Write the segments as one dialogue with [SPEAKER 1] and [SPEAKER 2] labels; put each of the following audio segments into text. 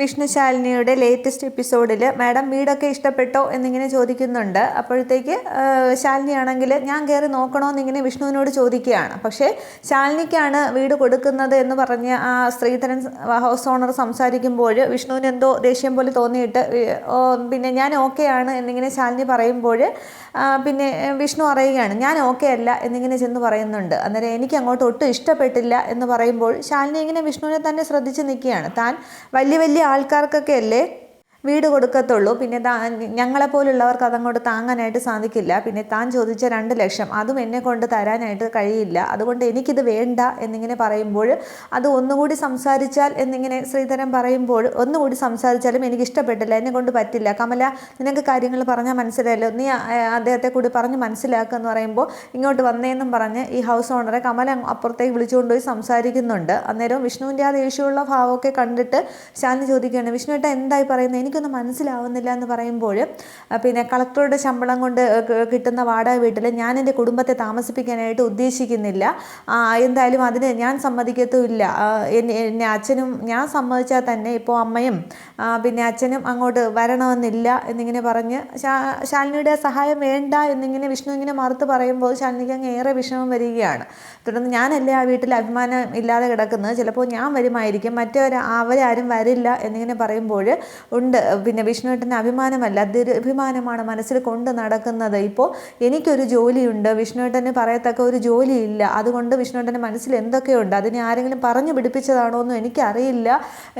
[SPEAKER 1] വിഷ്ണുശാലിനിയുടെ latest എപ്പിസോഡിൽ madam വീടൊക്കെ ഇഷ്ടപ്പെട്ടോ? എന്നിങ്ങനെ ചോദിക്കുന്നുണ്ട്. അപ്പോഴത്തേക്ക് ശാലിനിയാണെങ്കിൽ ഞാൻ കയറി നോക്കണോ എന്നിങ്ങനെ വിഷ്ണുവിനോട് ചോദിക്കുകയാണ്. പക്ഷേ ശാലിനിക്കാണ് വീട് കൊടുക്കുന്നത് എന്ന് പറഞ്ഞ് ആ സ്ത്രീധരൻ ഹൗസ് ഓണർ സംസാരിക്കുമ്പോൾ വിഷ്ണുവിന് എന്തോ ദേഷ്യം പോലെ തോന്നിയിട്ട് പിന്നെ ഞാൻ ഓക്കെ ആണ് എന്നിങ്ങനെ ശാലിനി പറയുമ്പോൾ പിന്നെ വിഷ്ണു പറയുകയാണ് ഞാൻ ഓക്കെ അല്ല എന്നിങ്ങനെ ചെന്ന് പറയുന്നുണ്ട്. അന്നേരം എനിക്ക് അങ്ങോട്ട് ഒട്ടും ഇഷ്ടപ്പെട്ടില്ല എന്ന് പറയുമ്പോൾ ശാലിനി ഇങ്ങനെ വിഷ്ണുവിനെ തന്നെ ശ്രദ്ധിച്ച് നിൽക്കുകയാണ്. താൻ വലിയ വലിയ ആൾക്കാർക്കൊക്കെ അല്ലേ? വീട് കൊടുക്കത്തുള്ളൂ. പിന്നെ താ ഞങ്ങളെപ്പോലുള്ളവർക്ക് അതങ്ങോട്ട് താങ്ങാനായിട്ട് സാധിക്കില്ല. പിന്നെ താൻ ചോദിച്ച രണ്ട് ലക്ഷം അതും എന്നെ കൊണ്ട് തരാനായിട്ട് കഴിയില്ല. അതുകൊണ്ട് എനിക്കിത് വേണ്ട എന്നിങ്ങനെ പറയുമ്പോൾ അത് ഒന്നുകൂടി സംസാരിച്ചാൽ എന്നിങ്ങനെ ശ്രീധരൻ പറയുമ്പോൾ ഒന്നുകൂടി സംസാരിച്ചാലും എനിക്ക് ഇഷ്ടപ്പെട്ടില്ല എന്നെ കൊണ്ട് പറ്റില്ല. കമല നിനക്ക് കാര്യങ്ങൾ പറഞ്ഞാൽ മനസ്സിലായല്ലോ. നീ അദ്ദേഹത്തെ കൂടി പറഞ്ഞ് മനസ്സിലാക്കുക എന്ന് പറയുമ്പോൾ ഇങ്ങോട്ട് വന്നേന്നും പറഞ്ഞ് ഈ ഹൗസ് ഓണറെ കമല അപ്പുറത്തേക്ക് വിളിച്ചുകൊണ്ട് പോയി സംസാരിക്കുന്നുണ്ട്. അന്നേരം വിഷ്ണുവിന്റെ ആ ദേഷ്യമുള്ള ഭാവമൊക്കെ കണ്ടിട്ട് ശാന്തി ചോദിക്കുകയാണ് വിഷ്ണു ഏട്ടാ എന്തായി പറയുന്നത് എനിക്കൊന്നും മനസ്സിലാവുന്നില്ല എന്ന് പറയുമ്പോൾ പിന്നെ കളക്ടറുടെ ശമ്പളം കൊണ്ട് കിട്ടുന്ന വാടക വീട്ടിൽ ഞാൻ എന്റെ കുടുംബത്തെ താമസിപ്പിക്കാനായിട്ട് ഉദ്ദേശിക്കുന്നില്ല. എന്തായാലും അതിന് ഞാൻ സമ്മതിക്കത്തുമില്ല. എന്നെ അച്ഛനും ഞാൻ സമ്മതിച്ചാൽ തന്നെ ഇപ്പോൾ അമ്മയും പിന്നെ അച്ഛനും അങ്ങോട്ട് വരണമെന്നില്ല എന്നിങ്ങനെ പറഞ്ഞ് ശാലിനിയുടെ സഹായം വേണ്ട എന്നിങ്ങനെ വിഷ്ണു ഇങ്ങനെ മറുത്ത് പറയുമ്പോൾ ശാലിനിക്ക് അങ്ങ് ഏറെ വിഷമം വരികയാണ്. തുടർന്ന് ഞാനല്ലേ ആ വീട്ടിൽ അഭിമാനം ഇല്ലാതെ കിടക്കുന്നത്? ചിലപ്പോൾ ഞാൻ വരുമായിരിക്കും. മറ്റവർ അവരാരും വരില്ല എന്നിങ്ങനെ പറയുമ്പോൾ ഉണ്ട്. പിന്നെ വിഷ്ണുവേട്ടന്റെ അഭിമാനമല്ല ദുരഭിമാനമാണ് മനസ്സിൽ കൊണ്ട് നടക്കുന്നത്. ഇപ്പോൾ എനിക്കൊരു ജോലിയുണ്ട് വിഷ്ണുവേട്ടന് പറയത്തക്ക ഒരു ജോലിയില്ല. അതുകൊണ്ട് വിഷ്ണുവേട്ടന്റെ മനസ്സിൽ എന്തൊക്കെയുണ്ട്? അതിനെ ആരെങ്കിലും പറഞ്ഞു പിടിപ്പിച്ചതാണോ എന്നും എനിക്കറിയില്ല.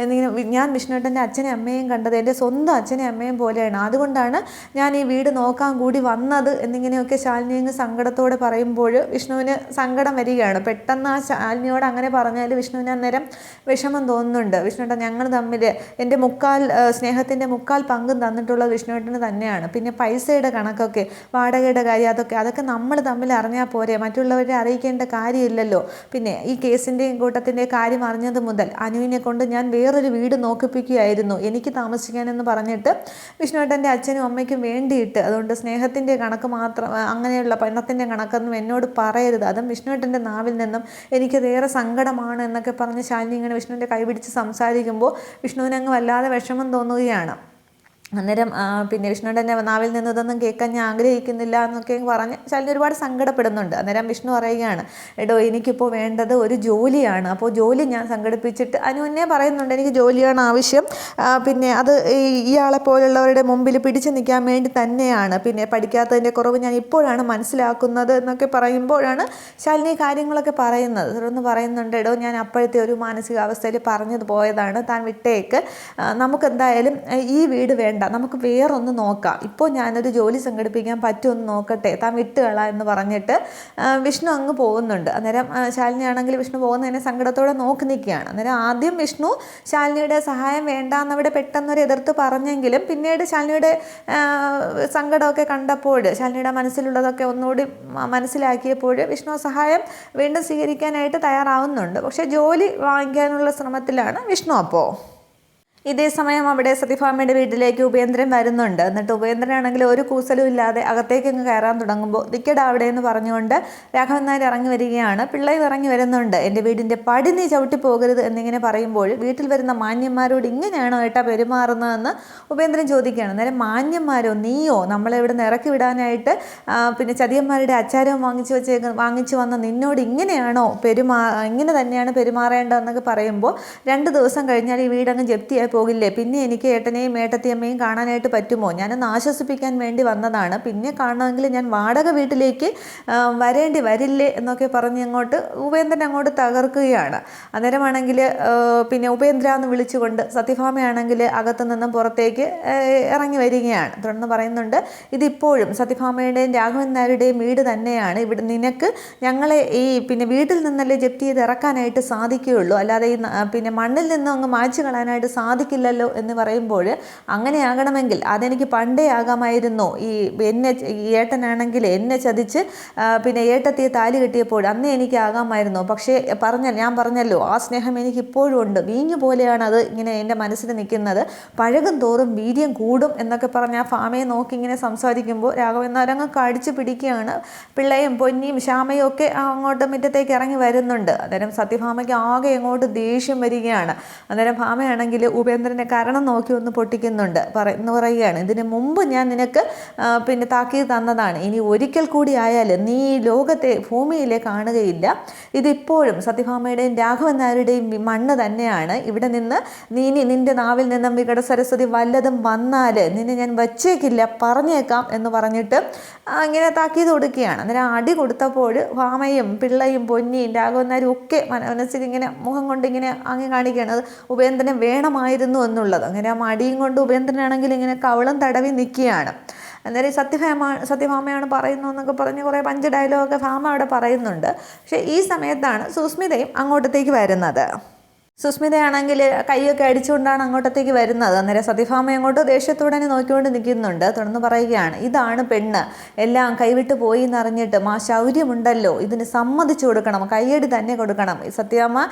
[SPEAKER 1] എന്നിങ്ങനെ ഞാൻ വിഷ്ണുവേട്ടന്റെ അച്ഛനെയും അമ്മയും കണ്ടത് എന്റെ സ്വന്തം അച്ഛനെയും അമ്മയും പോലെയാണ്. അതുകൊണ്ടാണ് ഞാൻ ഈ വീട് നോക്കാൻ കൂടി വന്നത് എന്നിങ്ങനെയൊക്കെ ശാലിനി അങ്ങ് സങ്കടത്തോടെ പറയുമ്പോൾ വിഷ്ണുവിന് സങ്കടം വരികയാണ്. പെട്ടെന്ന് ആ ശാലിനിയോട് അങ്ങനെ പറഞ്ഞാൽ വിഷ്ണുവിന് അന്നേരം വിഷമം തോന്നുന്നുണ്ട്. വിഷ്ണുവേട്ടൻ ഞങ്ങൾ തമ്മിൽ എന്റെ മുക്കാൽ ആ, സ്നേഹത്തിന്റെ മുക്കാൽ പങ്കും തന്നിട്ടുള്ളത് വിഷ്ണുവേട്ടന് തന്നെയാണ്. പിന്നെ പൈസയുടെ കണക്കൊക്കെ വാടകയുടെ കാര്യം അതൊക്കെ അതൊക്കെ നമ്മൾ തമ്മിൽ അറിഞ്ഞാൽ പോരെ. മറ്റുള്ളവരെ അറിയിക്കേണ്ട കാര്യമില്ലല്ലോ. പിന്നെ ഈ കേസിന്റെയും കൂട്ടത്തിന്റെയും കാര്യം അറിഞ്ഞത് മുതൽ അനുവിനെ കൊണ്ട് ഞാൻ വേറൊരു വീട് നോക്കിപ്പിക്കുകയായിരുന്നു. എനിക്ക് താമസിക്കാനെന്ന് പറഞ്ഞിട്ട് വിഷ്ണുവേട്ടന്റെ അച്ഛനും അമ്മയ്ക്കും വേണ്ടിയിട്ട്. അതുകൊണ്ട് സ്നേഹത്തിന്റെ കണക്ക് മാത്രം അങ്ങനെയുള്ള പണത്തിന്റെ കണക്കൊന്നും എന്നോട് പറയരുത്. അതും വിഷ്ണുവേട്ടന്റെ നാവിൽ നിന്നും എനിക്കതേറെ സങ്കടമാണ് എന്നൊക്കെ പറഞ്ഞ് ശാലിനി ഇങ്ങനെ വിഷ്ണുവിന്റെ കൈപിടിച്ച് സംസാരിക്കുമ്പോൾ വിഷ്ണുവിനങ്ങ് വല്ലാതെ വിഷമം തോന്നുകയാണ്. 这呢 അന്നേരം പിന്നെ വിഷ്ണുവിന്റെ തന്നെ നാവിൽ നിന്ന് ഇതൊന്നും കേൾക്കാൻ ഞാൻ ആഗ്രഹിക്കുന്നില്ല എന്നൊക്കെ പറഞ്ഞ് ശാലിനി ഒരുപാട് സങ്കടപ്പെടുന്നുണ്ട്. അന്നേരം വിഷ്ണു പറയുകയാണ് എടോ എനിക്കിപ്പോൾ വേണ്ടത് ഒരു ജോലിയാണ്. അപ്പോൾ ജോലി ഞാൻ സംഘടിപ്പിച്ചിട്ട് അതിന് മുന്നേ പറയുന്നുണ്ട് എനിക്ക് ജോലിയാണ് ആവശ്യം. പിന്നെ അത് ഇയാളെ പോലുള്ളവരുടെ മുമ്പിൽ പിടിച്ചു നിൽക്കാൻ വേണ്ടി തന്നെയാണ്. പിന്നെ പഠിക്കാത്തതിന്റെ കുറവ് ഞാൻ ഇപ്പോഴാണ് മനസ്സിലാക്കുന്നത് എന്നൊക്കെ പറയുമ്പോഴാണ് ശാലിനി കാര്യങ്ങളൊക്കെ പറയുന്നത്. തുടർന്ന് പറയുന്നുണ്ട് എടോ ഞാൻ അപ്പോഴത്തെ ഒരു മാനസികാവസ്ഥയിൽ പറഞ്ഞത് പോയതാണ്. താൻ വിട്ടേക്ക്. നമുക്കെന്തായാലും ഈ വീട് വേണ്ട. നമുക്ക് വേറൊന്ന് നോക്കാം. ഇപ്പോൾ ഞാനൊരു ജോലി സംഘടിപ്പിക്കാൻ പറ്റുമെന്ന് നോക്കട്ടെ താൻ വിട്ടുകള എന്ന് പറഞ്ഞിട്ട് വിഷ്ണു അങ്ങ് പോകുന്നുണ്ട്. അന്നേരം ശാലിനിയാണെങ്കിൽ വിഷ്ണു പോകുന്നതിനെ സങ്കടത്തോടെ നോക്കി നിൽക്കുകയാണ്. അന്നേരം ആദ്യം വിഷ്ണു ശാലിനിയുടെ സഹായം വേണ്ട എന്നവിടെ പെട്ടെന്നൊരു എതിർത്ത് പറഞ്ഞെങ്കിലും പിന്നീട് ശാലിനിയുടെ സങ്കടമൊക്കെ കണ്ടപ്പോൾ ശാലിനിയുടെ മനസ്സിലുള്ളതൊക്കെ ഒന്നുകൂടി മനസ്സിലാക്കിയപ്പോൾ വിഷ്ണു സഹായം വീണ്ടും സ്വീകരിക്കാനായിട്ട് തയ്യാറാവുന്നുണ്ട്. പക്ഷേ ജോലി വാങ്ങിക്കാനുള്ള ശ്രമത്തിലാണ് വിഷ്ണു അപ്പോൾ ഇതേ സമയം അവിടെ സത്യഭാമയുടെ വീട്ടിലേക്ക് ഉപേന്ദ്രൻ വരുന്നുണ്ട്. എന്നിട്ട് ഉപേന്ദ്രനാണെങ്കിൽ ഒരു കൂസലും ഇല്ലാതെ അകത്തേക്ക് അങ്ങ് കയറാൻ തുടങ്ങുമ്പോൾ നിക്കട അവിടെ എന്ന് പറഞ്ഞുകൊണ്ട് രാഘവൻ നായർ ഇറങ്ങി വരികയാണ്. പിള്ളയും ഇറങ്ങി വരുന്നുണ്ട്. എന്റെ വീടിന്റെ പടി നീ ചവിട്ടി പോകരുത് എന്നിങ്ങനെ പറയുമ്പോൾ വീട്ടിൽ വരുന്ന മാന്യന്മാരോട് ഇങ്ങനെയാണോ ഏട്ടാ പെരുമാറുന്നതെന്ന് ഉപേന്ദ്രൻ ചോദിക്കുകയാണ്. നേരെ മാന്യന്മാരോ? നീയോ? നമ്മളെ ഇവിടെ നിന്ന് ഇറക്കി വിടാനായിട്ട് പിന്നെ ചതിയന്മാരുടെ അച്ചാരവും വാങ്ങിച്ചു വെച്ചേക്ക് വാങ്ങിച്ചു വന്ന നിന്നോട് ഇങ്ങനെയാണോ പെരുമാ ഇങ്ങനെ തന്നെയാണ് പെരുമാറേണ്ടതെന്നൊക്കെ പറയുമ്പോൾ രണ്ട് ദിവസം കഴിഞ്ഞാൽ ഈ വീടങ്ങ് ജപ്തിയായി പോകില്ലേ? പിന്നെ എനിക്ക് ഏട്ടനെയും ഏട്ടത്തിയമ്മയും കാണാനായിട്ട് പറ്റുമോ? ഞാനൊന്ന് ആശ്വസിപ്പിക്കാൻ വേണ്ടി വന്നതാണ്. പിന്നെ കാണണമെങ്കിൽ ഞാൻ വാടക വീട്ടിലേക്ക് വരേണ്ടി വരില്ലേ എന്നൊക്കെ പറഞ്ഞ് അങ്ങോട്ട് ഉപേന്ദ്രൻ അങ്ങോട്ട് തകർക്കുകയാണ്. അന്നേരമാണെങ്കിൽ പിന്നെ ഉപേന്ദ്ര എന്ന് വിളിച്ചുകൊണ്ട് സത്യഭാമയാണെങ്കിൽ അകത്തു നിന്നും പുറത്തേക്ക് ഇറങ്ങി വരികയാണ്. തുടർന്ന് പറയുന്നുണ്ട് ഇതിപ്പോഴും സത്യഭാമയുടെയും രാഘവൻ നായരുടെയും വീട് തന്നെയാണ്. ഇവിടെ നിനക്ക് ഞങ്ങളെ ഈ പിന്നെ വീട്ടിൽ നിന്നല്ലേ ജപ്തി ചെയ്ത് ഇറക്കാനായിട്ട് സാധിക്കുകയുള്ളൂ. അല്ലാതെ ഈ പിന്നെ മണ്ണിൽ നിന്നും അങ്ങ് മായ്ച്ചു കളയാനായിട്ട് സാധിക്കില്ലല്ലോ എന്ന് പറയുമ്പോൾ അങ്ങനെയാകണമെങ്കിൽ അതെനിക്ക് പണ്ടേ ആകാമായിരുന്നു. ഈ എന്നെ ഏട്ടനാണെങ്കിൽ എന്നെ ചതിച്ച് പിന്നെ ഏട്ടത്തിയെ താലി കെട്ടിയപ്പോൾ അന്നേ എനിക്ക് ആകാമായിരുന്നു. പക്ഷേ പറഞ്ഞ ഞാൻ പറഞ്ഞല്ലോ ആ സ്നേഹം എനിക്ക് ഇപ്പോഴും ഉണ്ട്. വീഞ്ഞു പോലെയാണ് അത് ഇങ്ങനെ എന്റെ മനസ്സിൽ നിൽക്കുന്നത്. പഴകും തോറും വീര്യം കൂടും എന്നൊക്കെ പറഞ്ഞ് ആ ഫാമയെ നോക്കി ഇങ്ങനെ സംസാരിക്കുമ്പോൾ രാഘവൻ നാരങ്ങ കടിച്ചു പിടിക്കുകയാണ്. പിള്ളയും പൊന്നിയും ശ്യാമയും ഒക്കെ അങ്ങോട്ട് മുറ്റത്തേക്ക് ഇറങ്ങി വരുന്നുണ്ട്. അന്നേരം സത്യഭാമയ്ക്ക് ആകെ അങ്ങോട്ട് ദേഷ്യം വരികയാണ്. അന്നേരം ഭാമയാണെങ്കിൽ ഉപ ഉപേന്ദ്രനെ കാരണം നോക്കി ഒന്ന് പൊട്ടിക്കുന്നുണ്ട്. പറ എന്ന് പറയുകയാണ്. ഇതിന് മുമ്പ് ഞാൻ നിനക്ക് പിന്നെ താക്കീത് തന്നതാണ്. ഇനി ഒരിക്കൽ കൂടി ആയാൽ നീ ലോകത്തെ ഭൂമിയിലെ കാണുകയില്ല. ഇതിപ്പോഴും സത്യഭാമയുടെയും രാഘവൻ നായരുടെയും മണ്ണ് തന്നെയാണ്. ഇവിടെ നിന്ന് നീ ഇനി നിന്റെ നാവിൽ നിന്നും വികട സരസ്വതി വല്ലതും വന്നാൽ നിന്നെ ഞാൻ വച്ചേക്കില്ല പറഞ്ഞേക്കാം എന്ന് പറഞ്ഞിട്ട് ഇങ്ങനെ താക്കീത് കൊടുക്കുകയാണ്. അന്നേരം അടി കൊടുത്തപ്പോൾ ഭാമയും പിള്ളയും പൊന്നിയും രാഘവൻ നായരും ഒക്കെ മന- മനസ്സിൽ ഇങ്ങനെ മുഖം കൊണ്ട് ഇങ്ങനെ അങ്ങ് കാണിക്കുകയാണ്. ഉപേന്ദ്രനെ വേണമായിരുന്നു എന്നുള്ളത്. അങ്ങനെ ആ മടിയും കൊണ്ട് ഉപേന്ദ്രനാണെങ്കിൽ ഇങ്ങനെ കവളം തടവി നിൽക്കുകയാണ്. അന്നേരം സത്യഭാമ സത്യഭാമയാണ് പറയുന്നു എന്നൊക്കെ പറഞ്ഞ് കുറേ പഞ്ച് ഡയലോഗൊക്കെ ഭാമ അവിടെ പറയുന്നുണ്ട്. പക്ഷേ ഈ സമയത്താണ് സുസ്മിതയും അങ്ങോട്ടത്തേക്ക് വരുന്നത്. സുസ്മിതയാണെങ്കിൽ കൈയൊക്കെ അടിച്ചുകൊണ്ടാണ് അങ്ങോട്ടത്തേക്ക് വരുന്നത്. അന്നേരം സതിഫാമ്മ അങ്ങോട്ട് ദേഷ്യത്തോടെ നോക്കിക്കൊണ്ട് നിൽക്കുന്നുണ്ട്. തുടർന്ന് പറയുകയാണ് ഇതാണ് പെണ്ണ്. എല്ലാം കൈവിട്ട് പോയി എന്നറിഞ്ഞിട്ട് മാ ശൗര്യമുണ്ടല്ലോ. ഇതിന് സമ്മതിച്ചു കൊടുക്കണം. കൈയടി തന്നെ കൊടുക്കണം. ഈ സത്യഭാമ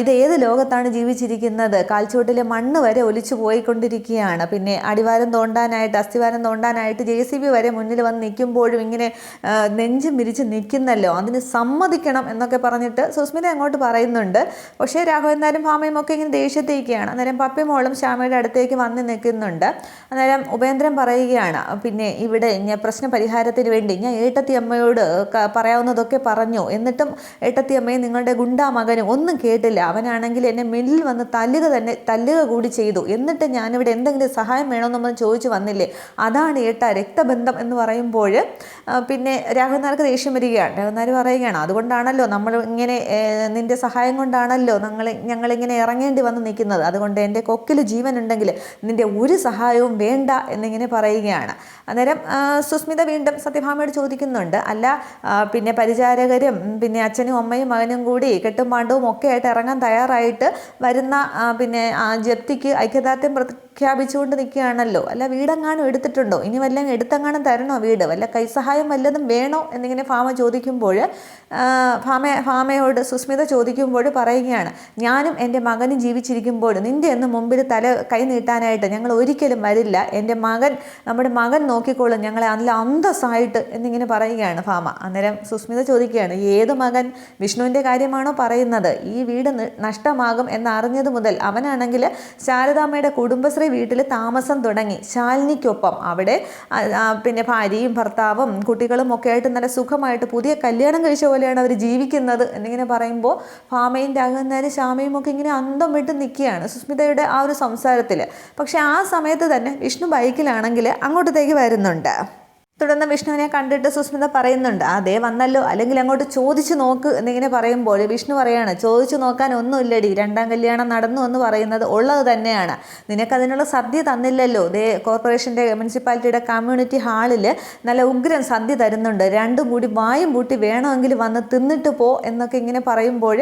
[SPEAKER 1] ഇത് ഏത് ലോകത്താണ് ജീവിച്ചിരിക്കുന്നത്? കാൽച്ചുവട്ടിലെ മണ്ണ് വരെ ഒലിച്ചു പോയിക്കൊണ്ടിരിക്കുകയാണ്. പിന്നെ അടിവാരം തോണ്ടാനായിട്ട് അസ്ഥിവാരം തോണ്ടാനായിട്ട് ജെ സി ബി വരെ മുന്നിൽ വന്ന് നിൽക്കുമ്പോഴും ഇങ്ങനെ നെഞ്ചും വിരിച്ച് നിൽക്കുന്നല്ലോ. അതിന് സമ്മതിക്കണം എന്നൊക്കെ പറഞ്ഞിട്ട് സുസ്മിത അങ്ങോട്ട് പറയുന്നുണ്ട്. പക്ഷേ രാഘവൻ ഭാമയും ഒക്കെ ഇങ്ങനെ ദേഷ്യത്തേക്കാണ് അന്നേരം പപ്പിമോളും ശ്യാമയുടെ അടുത്തേക്ക് വന്ന് നിൽക്കുന്നുണ്ട്. അന്നേരം ഉപേന്ദ്രൻ പറയുകയാണ് പിന്നെ ഇവിടെ ഞാൻ പ്രശ്ന പരിഹാരത്തിന് വേണ്ടി ഞാൻ ഏട്ടത്തി അമ്മയോട് പറയാവുന്നതൊക്കെ പറഞ്ഞു. എന്നിട്ടും ഏട്ടത്തി അമ്മയെ നിങ്ങളുടെ ഗുണ്ടാ മകനും ഒന്നും കേട്ടില്ല. അവനാണെങ്കിൽ എന്നെ മില്ലിൽ വന്ന് തല്ലുക തന്നെ തല്ലുക കൂടി ചെയ്തു. എന്നിട്ട് ഞാനിവിടെ എന്തെങ്കിലും സഹായം വേണമെന്ന് ചോദിച്ചു വന്നില്ലേ? അതാണ് ഏട്ട രക്തബന്ധം എന്ന് പറയുമ്പോൾ പിന്നെ രാഘവനാർക്ക് ദേഷ്യം വരികയാണ്. രാഘവനാർ പറയുകയാണ് അതുകൊണ്ടാണല്ലോ നമ്മൾ ഇങ്ങനെ നിന്റെ സഹായം കൊണ്ടാണല്ലോ ഞങ്ങൾ ഞങ്ങളിങ്ങനെ ഇറങ്ങേണ്ടി വന്ന് നിൽക്കുന്നത്. അതുകൊണ്ട് എന്റെ കൊക്കിൽ ജീവൻ ഉണ്ടെങ്കിൽ നിന്റെ ഒരു സഹായവും വേണ്ട എന്നിങ്ങനെ പറയുകയാണ്. അന്നേരം സുസ്മിത വീണ്ടും സത്യഭാമയോട് ചോദിക്കുന്നുണ്ട്. അല്ല പിന്നെ പരിചാരകരും പിന്നെ അച്ഛനും അമ്മയും മകനും കൂടി കെട്ടും പാണ്ഡവും ഒക്കെ ആയിട്ട് ഇറങ്ങാൻ തയ്യാറായിട്ട് വരുന്ന പിന്നെ ജപ്തിക്ക് ഐക്യദാർഢ്യം പ്രഖ്യാപിച്ചുകൊണ്ട് നിൽക്കുകയാണല്ലോ. അല്ല വീടെങ്ങാനും എടുത്തിട്ടുണ്ടോ? ഇനി വല്ലതും എടുത്തെങ്ങാനും തരണോ വീട്? വല്ല കൈസഹായം വല്ലതും വേണോ? എന്നിങ്ങനെ ഫാമ ചോദിക്കുമ്പോൾ ഫാമ ഫാമയോട് സുസ്മിത ചോദിക്കുമ്പോൾ പറയുകയാണ് ഞാനും എന്റെ മകനും ജീവിച്ചിരിക്കുമ്പോൾ നിന്റെ എന്ന് മുമ്പിൽ തല കൈ നീട്ടാനായിട്ട് ഞങ്ങൾ ഒരിക്കലും വരില്ല. എന്റെ മകൻ നമ്മുടെ മകൻ നോക്കിക്കോളും ഞങ്ങളെ നല്ല അന്തസ്സായിട്ട് എന്നിങ്ങനെ പറയുകയാണ് ഫാമ. അന്നേരം സുസ്മിത ചോദിക്കുകയാണ് ഏത് മകൻ വിഷ്ണുവിന്റെ കാര്യമാണോ പറയുന്നത്? ഈ വീട് നഷ്ടമാകും എന്നറിഞ്ഞത് മുതൽ അവനാണെങ്കിൽ ശാരദാമ്മയുടെ കുടുംബശ്രീ വീട്ടിൽ താമസം തുടങ്ങി. ശാലിനിക്കൊപ്പം അവിടെ പിന്നെ ഭാര്യയും ഭർത്താവും കുട്ടികളും ഒക്കെ ആയിട്ട് നല്ല സുഖമായിട്ട് പുതിയ കല്യാണം കഴിച്ച പോലെയാണ് അവർ ജീവിക്കുന്നത് എന്നിങ്ങനെ പറയുമ്പോൾ ഭാമയും രാഘവനാരും ശ്യാമയും ഒക്കെ ഇങ്ങനെ അന്തം വിട്ട് നിൽക്കുകയാണ് സുസ്മിതയുടെ ആ ഒരു സംസാരത്തിൽ പക്ഷേ ആ സമയത്ത് തന്നെ വിഷ്ണു ബൈക്കിലാണെങ്കിൽ അങ്ങോട്ടത്തേക്ക് വരുന്നുണ്ട്. തുടർന്ന് വിഷ്ണുവിനെ കണ്ടിട്ട് സുസ്മിത പറയുന്നുണ്ട് അതേ വന്നല്ലോ. അല്ലെങ്കിൽ അങ്ങോട്ട് ചോദിച്ചു നോക്ക് എന്നിങ്ങനെ പറയുമ്പോൾ വിഷ്ണു പറയാണ് ചോദിച്ചു നോക്കാൻ ഒന്നുമില്ലടി. രണ്ടാം കല്യാണം നടന്നു എന്ന് പറയുന്നത് ഉള്ളത് തന്നെയാണ്. നിനക്കതിനുള്ള സദ്യ തന്നില്ലല്ലോ. ദേ കോർപ്പറേഷന്റെ മുനിസിപ്പാലിറ്റിയുടെ കമ്മ്യൂണിറ്റി ഹാളിൽ നല്ല ഉഗ്രൻ സദ്യ തരുന്നുണ്ട്. രണ്ടും കൂടി വായും പൂട്ടി വേണമെങ്കിൽ വന്ന് തിന്നിട്ട് പോ എന്നൊക്കെ ഇങ്ങനെ പറയുമ്പോൾ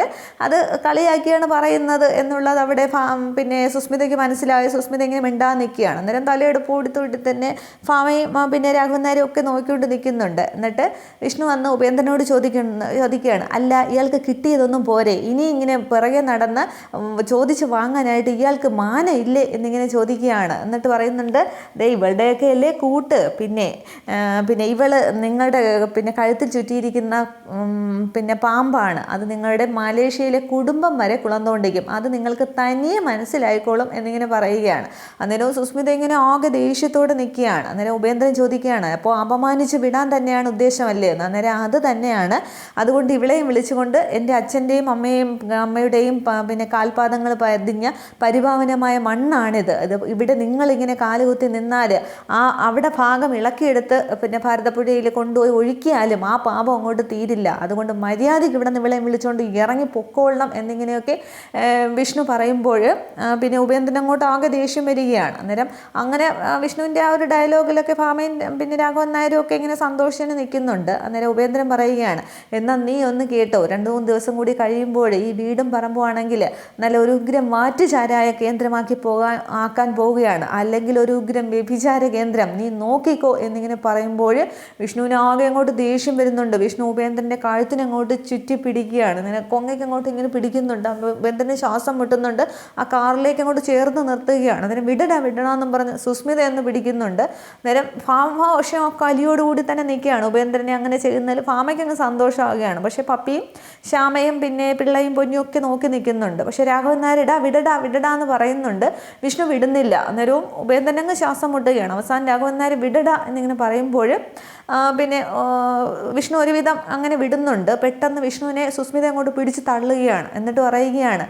[SPEAKER 1] അത് കളിയാക്കിയാണ് പറയുന്നത് എന്നുള്ളത് അവിടെ പിന്നെ സുസ്മിതയ്ക്ക് മനസ്സിലായ. സുസ്മിത ഇങ്ങനെ മിണ്ടാതെ നിൽക്കുകയാണ്. അന്നേരം തലയെടുപ്പ് കൊടുത്തുവിട്ട് തന്നെ ഫാമയും പിന്നെ രാഘവനാരും ഒക്കെ നോക്കിക്കൊണ്ട് നിൽക്കുന്നുണ്ട്. എന്നിട്ട് വിഷ്ണു വന്ന് ഉപേന്ദ്രനോട് ചോദിക്കുന്ന ചോദിക്കുകയാണ് അല്ല ഇയാൾക്ക് കിട്ടിയതൊന്നും പോരെ. ഇനി ഇങ്ങനെ പിറകെ നടന്ന് ചോദിച്ച് വാങ്ങാനായിട്ട് ഇയാൾക്ക് മാന ഇല്ലേ? എന്നിങ്ങനെ ചോദിക്കുകയാണ്. എന്നിട്ട് പറയുന്നുണ്ട് ദേ ഇവളുടെയൊക്കെ അല്ലേ കൂട്ട്. പിന്നെ പിന്നെ ഇവൾ നിങ്ങളുടെ പിന്നെ കഴുത്തിൽ ചുറ്റിയിരിക്കുന്ന പിന്നെ പാമ്പാണ്. അത് നിങ്ങളുടെ മലേഷ്യയിലെ കുടുംബം വരെ കുളന്തോണ്ടിക്കും അത് നിങ്ങൾക്ക് തനിയെ മനസ്സിലായിക്കോളും എന്നിങ്ങനെ പറയുകയാണ്. അന്നേരം സുസ്മിത ഇങ്ങനെ ആകെ ദേഷ്യത്തോടെ നിൽക്കുകയാണ്. അന്നേരം ഉപേന്ദ്രൻ ചോദിക്കുകയാണ് അപ്പോൾ അപമാനിച്ച് വിടാൻ തന്നെയാണ് ഉദ്ദേശമല്ലേ? എന്ന് അന്നേരം അത് തന്നെയാണ്. അതുകൊണ്ട് ഇവളെയും വിളിച്ചുകൊണ്ട് എന്റെ അച്ഛന്റെയും അമ്മയും അമ്മയുടെയും പിന്നെ കാൽപാദങ്ങൾ പതിഞ്ഞ പരിഭാവനമായ മണ്ണാണിത്. ഇത് ഇവിടെ നിങ്ങളിങ്ങനെ കാലുകുത്തി നിന്നാൽ ആ അവിടെ ഭാഗം ഇളക്കിയെടുത്ത് പിന്നെ ഭാരതപ്പുഴയിൽ കൊണ്ടുപോയി ഒഴുക്കിയാലും ആ പാപം അങ്ങോട്ട് തീരില്ല. അതുകൊണ്ട് മര്യാദയ്ക്ക് ഇവിടെ നിന്ന് ഇവളെയും വിളിച്ചുകൊണ്ട് ഇറങ്ങി പൊക്കോളണം എന്നിങ്ങനെയൊക്കെ വിഷ്ണു പറയുമ്പോൾ പിന്നെ ഉപേന്ദ്രൻ അങ്ങോട്ട് ആകെ ദേഷ്യം വരികയാണ്. അന്നേരം അങ്ങനെ വിഷ്ണുവിന്റെ ആ ഒരു ഡയലോഗിലൊക്കെ ഭാമയും പിന്നെ രാഘവൻ നായരും ഒക്കെ ഇങ്ങനെ സന്തോഷിച്ച് നിൽക്കുന്നുണ്ട്. അന്നേരം ഉപേന്ദ്രൻ പറയുകയാണ് എന്നാൽ നീ ഒന്ന് കേട്ടോ രണ്ട് മൂന്ന് ദിവസം കൂടി കഴിയുമ്പോൾ ഈ വീടും പറമ്പുവാണെങ്കിൽ നല്ല ഒരു ഉഗ്രം മാറ്റുചാരായ കേന്ദ്രമാക്കി പോകാൻ ആക്കാൻ പോവുകയാണ്. അല്ലെങ്കിൽ ഒരു ഉഗ്രം വ്യഭിചാര കേന്ദ്രം. നീ നോക്കിക്കോ എന്നിങ്ങനെ പറയുമ്പോൾ വിഷ്ണുവിന് ആകെ അങ്ങോട്ട് ദേഷ്യം വരുന്നുണ്ട്. വിഷ്ണു ഉപേന്ദ്രന്റെ കഴുത്തിന് അങ്ങോട്ട് ചുറ്റി പിടിക്കുകയാണ് ഇങ്ങനെ കൊങ്ങയ്ക്ക് അങ്ങോട്ട് ഇങ്ങനെ പിടിക്കുന്നുണ്ട്. ഉപേന്ദ്രന് ശ്വാസം മുട്ടുന്നുണ്ട്. ആ കാറിലേക്ക് അങ്ങോട്ട് ചേർന്ന് നിർത്തുകയാണ്. അതിന് വിടടാ വിടണമെന്നും പറഞ്ഞ് സുസ്മിത എന്ന് പിടിക്കുന്നുണ്ട് നേരം ഭാവഭാവശം ആ കലിയോടുകൂടി തന്നെ നിൽക്കുകയാണ്. ഉപേന്ദ്രനെ അങ്ങനെ ചെയ്യുന്നതിൽ ഫാമയ്ക്ക് അങ്ങ് സന്തോഷമാവുകയാണ്. പക്ഷേ പപ്പിയും ശ്യാമയും പിന്നെ പിള്ളയും പൊന്നും ഒക്കെ നോക്കി നിൽക്കുന്നുണ്ട്. പക്ഷേ രാഘവൻ നായർ ഇടാ വിടടാ വിടടാ എന്ന് പറയുന്നുണ്ട്. വിഷ്ണു വിടുന്നില്ല. അന്നേരവും ഉപേന്ദ്രൻ അങ്ങ് ശ്വാസം മുട്ടുകയാണ്. അവസാനം രാഘവൻ നായർ വിടടാ എന്നിങ്ങനെ പറയുമ്പോൾ ആ, പിന്നെ വിഷ്ണു ഒരുവിധം അങ്ങനെ വിടുന്നുണ്ട്. പെട്ടെന്ന് വിഷ്ണുവിനെ സുസ്മിത അങ്ങോട്ട് പിടിച്ച് തള്ളുകയാണ്. എന്നിട്ട് പറയുകയാണ്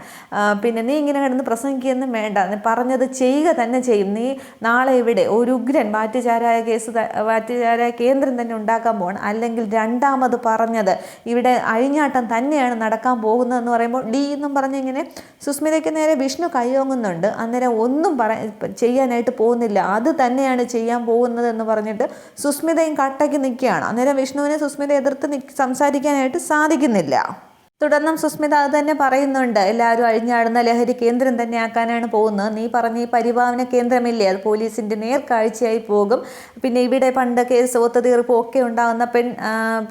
[SPEAKER 1] പിന്നെ നീ ഇങ്ങനെ കിടന്ന് പ്രസംഗിക്കുകയൊന്നും വേണ്ട. നീ പറഞ്ഞത് ചെയ്യുക തന്നെ ചെയ്യും. നീ നാളെ ഇവിടെ ഒരു ഉഗ്രൻ വാറ്റുചാരായ കേസ് വാറ്റുചാരായ കേന്ദ്രം തന്നെ ഉണ്ടാക്കാൻ പോകണം അല്ലെങ്കിൽ രണ്ടാമത് പറഞ്ഞത് ഇവിടെ അഴിഞ്ഞാട്ടം തന്നെയാണ് നടക്കാൻ പോകുന്നതെന്ന് പറയുമ്പോൾ ഡി എന്നും പറഞ്ഞ് ഇങ്ങനെ സുസ്മിതയ്ക്ക് നേരെ വിഷ്ണു കൈയോങ്ങുന്നുണ്ട്. അന്നേരം ഒന്നും പറ ചെയ്യാനായിട്ട് പോകുന്നില്ല. അത് തന്നെയാണ് ചെയ്യാൻ പോകുന്നത് എന്ന് പറഞ്ഞിട്ട് സുസ്മിതയും കട്ടയ്ക്ക് നിൽക്കുകയാണ്. അന്നേരം വിഷ്ണുവിനെ സുസ്മിത എതിർത്ത് സംസാരിക്കാനായിട്ട് സാധിക്കുന്നില്ല. തുടർന്നും സുസ്മിത അത് തന്നെ പറയുന്നുണ്ട്. എല്ലാവരും അഴിഞ്ഞാടുന്ന ലഹരി കേന്ദ്രം തന്നെ ആക്കാനാണ് പോകുന്നത്. നീ പറഞ്ഞ ഈ പരിഭാവന കേന്ദ്രമില്ലേ? അത് പോലീസിന്റെ നേർക്കാഴ്ചയായി പോകും. പിന്നെ ഇവിടെ പണ്ട് കേസ് ഒത്തുതീർപ്പും ഒക്കെ ഉണ്ടാകുന്ന പെൺ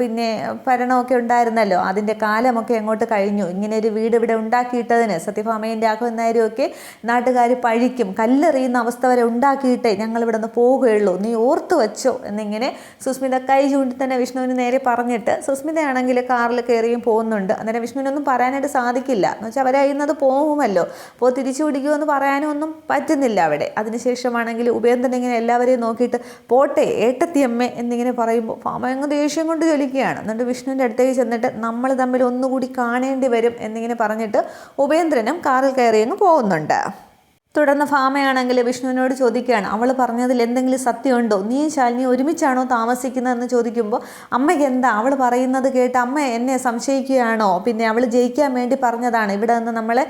[SPEAKER 1] പിന്നെ ഭരണമൊക്കെ ഉണ്ടായിരുന്നല്ലോ. അതിന്റെ കാലമൊക്കെ അങ്ങോട്ട് കഴിഞ്ഞു. ഇങ്ങനെ ഒരു വീട് ഇവിടെ ഉണ്ടാക്കിയിട്ടതിന് സത്യഭാമയും രാഘവൻ നായരും നാട്ടുകാർ പഴിക്കും. കല്ലെറിയുന്ന അവസ്ഥ വരെ ഉണ്ടാക്കിയിട്ടേ ഞങ്ങൾ ഇവിടെ നിന്ന് പോവുകയുള്ളൂ നീ ഓർത്തു വച്ചോ? എന്നിങ്ങനെ സുസ്മിത കൈ ചൂണ്ടി തന്നെ വിഷ്ണുവിന് നേരെ പറഞ്ഞിട്ട് സുസ്മിതയാണെങ്കിൽ കാറിൽ കയറിയും പോകുന്നുണ്ട്. അന്നേരം വിഷ്ണുവിനൊന്നും പറയാനായിട്ട് സാധിക്കില്ല. എന്ന് വെച്ചാൽ അവരയുന്നത് പോകുമല്ലോ അപ്പോൾ തിരിച്ചു പിടിക്കുമെന്ന് പറയാനും ഒന്നും പറ്റുന്നില്ല അവിടെ. അതിനുശേഷമാണെങ്കിൽ ഉപേന്ദ്രൻ ഇങ്ങനെ എല്ലാവരെയും നോക്കിയിട്ട് പോട്ടെ ഏട്ടത്തിയമ്മ എന്നിങ്ങനെ പറയുമ്പോൾ പാമ അങ്ങ് ദേഷ്യം കൊണ്ട് ചൊലിക്കുകയാണ് എന്നിട്ട് വിഷ്ണുവിന്റെ അടുത്തേക്ക് ചെന്നിട്ട് നമ്മൾ തമ്മിൽ ഒന്നുകൂടി കാണേണ്ടി വരും എന്നിങ്ങനെ പറഞ്ഞിട്ട് ഉപേന്ദ്രനും കാറിൽ കയറി അങ്ങ് പോകുന്നുണ്ട്. തുടർന്ന് ഫാമയാണെങ്കിൽ വിഷ്ണുവിനോട് ചോദിക്കുകയാണ്. അവൾ പറഞ്ഞതിൽ എന്തെങ്കിലും സത്യമുണ്ടോ? നീ ശാലിനി ഒരുമിച്ചാണോ താമസിക്കുന്നതെന്ന് ചോദിക്കുമ്പോൾ അമ്മയ്ക്ക് എന്താ? അവൾ പറയുന്നത് കേട്ട് അമ്മ എന്നെ സംശയിക്കുകയാണോ? പിന്നെ അവൾ ജയിക്കാൻ വേണ്ടി പറഞ്ഞതാണ്. ഇവിടെ നിന്ന് നമ്മളെ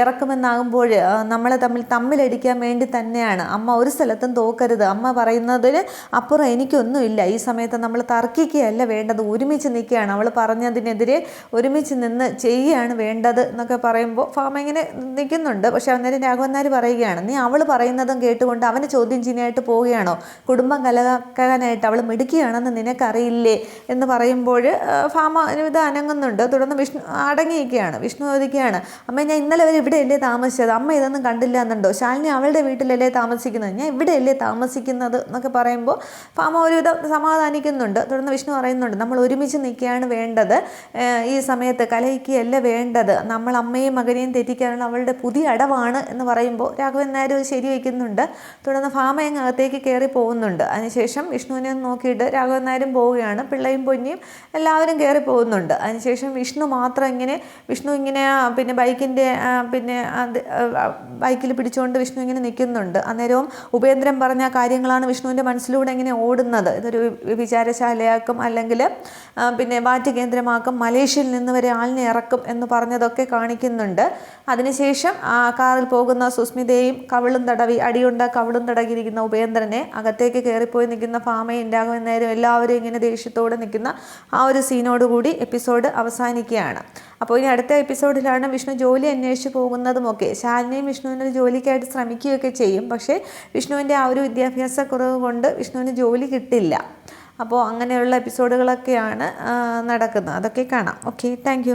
[SPEAKER 1] ഇറക്കുമെന്നാകുമ്പോൾ നമ്മളെ തമ്മിൽ തമ്മിലടിക്കാൻ വേണ്ടി തന്നെയാണ്. അമ്മ ഒരു സ്ഥലത്തും തോക്കരുത്. അമ്മ പറയുന്നതിന് അപ്പുറം എനിക്കൊന്നുമില്ല. ഈ സമയത്ത് നമ്മൾ തർക്കിക്കുകയല്ല വേണ്ടത്. ഒരുമിച്ച് നിൽക്കുകയാണ്. അവൾ പറഞ്ഞതിനെതിരെ ഒരുമിച്ച് നിന്ന് ചെയ്യുകയാണ് വേണ്ടത് എന്നൊക്കെ പറയുമ്പോൾ ഫാമ ഇങ്ങനെ നിൽക്കുന്നുണ്ട് പക്ഷേ അന്നേരം രാഘവൻ പറയുകയാണ്. നീ അവൾ പറയുന്നതും കേട്ടുകൊണ്ട് അവന് ചോദ്യം ചെയ്യാനായിട്ട് പോവുകയാണോ? കുടുംബം കലക്കാനായിട്ട് അവൾ മിടുക്കിയാണെന്ന് നിനക്കറിയില്ലേ? എന്ന് പറയുമ്പോൾ ഫാമ ഇത് അനങ്ങുന്നുണ്ട്. തുടർന്ന് വിഷ്ണു അടങ്ങിയിരിക്കുകയാണ്. വിഷ്ണു ചോദിക്കുകയാണ് അമ്മ ഞാൻ ഇന്നലെ വരെ ഇവിടെയല്ലേ താമസിച്ചത്? അമ്മ ഇതൊന്നും കണ്ടില്ല എന്നുണ്ടോ? ശാലിനി അവളുടെ വീട്ടിലല്ലേ താമസിക്കുന്നത്? ഞാൻ ഇവിടെയല്ലേ താമസിക്കുന്നത്? എന്നൊക്കെ പറയുമ്പോൾ ഫാമ ഒരുവിധം സമാധാനിക്കുന്നുണ്ട്. തുടർന്ന് വിഷ്ണു പറയുന്നുണ്ട് നമ്മൾ ഒരുമിച്ച് നിൽക്കുകയാണ് വേണ്ടത്. ഈ സമയത്ത് കലഹിക്കുകയല്ല വേണ്ടത്. നമ്മൾ അമ്മയും മകനെയും തെറ്റിക്കാനുള്ള അവളുടെ പുതിയ അടവാണ് എന്ന് പറയുമ്പോൾ രാഘവൻ നായർ ശരി വയ്ക്കുന്നുണ്ട്. തുടർന്ന് ഫാമ അങ്ങ് അകത്തേക്ക് കയറി പോകുന്നുണ്ട്. അതിനുശേഷം വിഷ്ണുവിനെ നോക്കിയിട്ട് രാഘവൻ നായരും പോവുകയാണ്. പിള്ളയും പൊന്നിയും എല്ലാവരും കയറി പോകുന്നുണ്ട്. അതിനുശേഷം വിഷ്ണു മാത്രം ഇങ്ങനെ വിഷ്ണു ഇങ്ങനെ പിന്നെ ബൈക്കിന്റെ പിന്നെ അത് ബൈക്കിൽ പിടിച്ചുകൊണ്ട് വിഷ്ണു ഇങ്ങനെ നിൽക്കുന്നുണ്ട്. അന്നേരവും ഉപേന്ദ്രൻ പറഞ്ഞ കാര്യങ്ങളാണ് വിഷ്ണുവിന്റെ മനസ്സിലൂടെ ഇങ്ങനെ ഓടുന്നത്. ഇതൊരു വിചാരശാലയാക്കും അല്ലെങ്കിൽ പിന്നെ വാറ്റ് കേന്ദ്രമാക്കും മലേഷ്യയിൽ നിന്ന് വരെ ആളിനെ ഇറക്കും എന്ന് പറഞ്ഞതൊക്കെ കാണിക്കുന്നുണ്ട്. അതിനുശേഷം കാറിൽ പോകുന്ന സുസ്മിതയും കവിളും തടവി അടിയുണ്ട കവിളും തടകിയിരിക്കുന്ന ഉപേന്ദ്രനെ അകത്തേക്ക് കയറിപ്പോയി നിൽക്കുന്ന ഫാമയും രാഘവൻ നേരം എല്ലാവരും ഇങ്ങനെ ദേഷ്യത്തോടെ നിൽക്കുന്ന ആ ഒരു സീനോടുകൂടി എപ്പിസോഡ് അവസാനിക്കുകയാണ്. അപ്പോൾ ഇനി അടുത്ത എപ്പിസോഡിലാണ് വിഷ്ണു ജോലി അന്വേഷിച്ച് പോകുന്നതുമൊക്കെ. ശാലിനിയും വിഷ്ണുവിന് ഒരു ജോലിക്കായിട്ട് ശ്രമിക്കുകയൊക്കെ ചെയ്യും. പക്ഷേ വിഷ്ണുവിന്റെ ആ ഒരു വിദ്യാഭ്യാസ കുറവ് കൊണ്ട് വിഷ്ണുവിന് ജോലി കിട്ടില്ല. അപ്പോൾ അങ്ങനെയുള്ള എപ്പിസോഡുകളൊക്കെയാണ് നടക്കുന്നത്. അതൊക്കെ കാണാം. Okay thank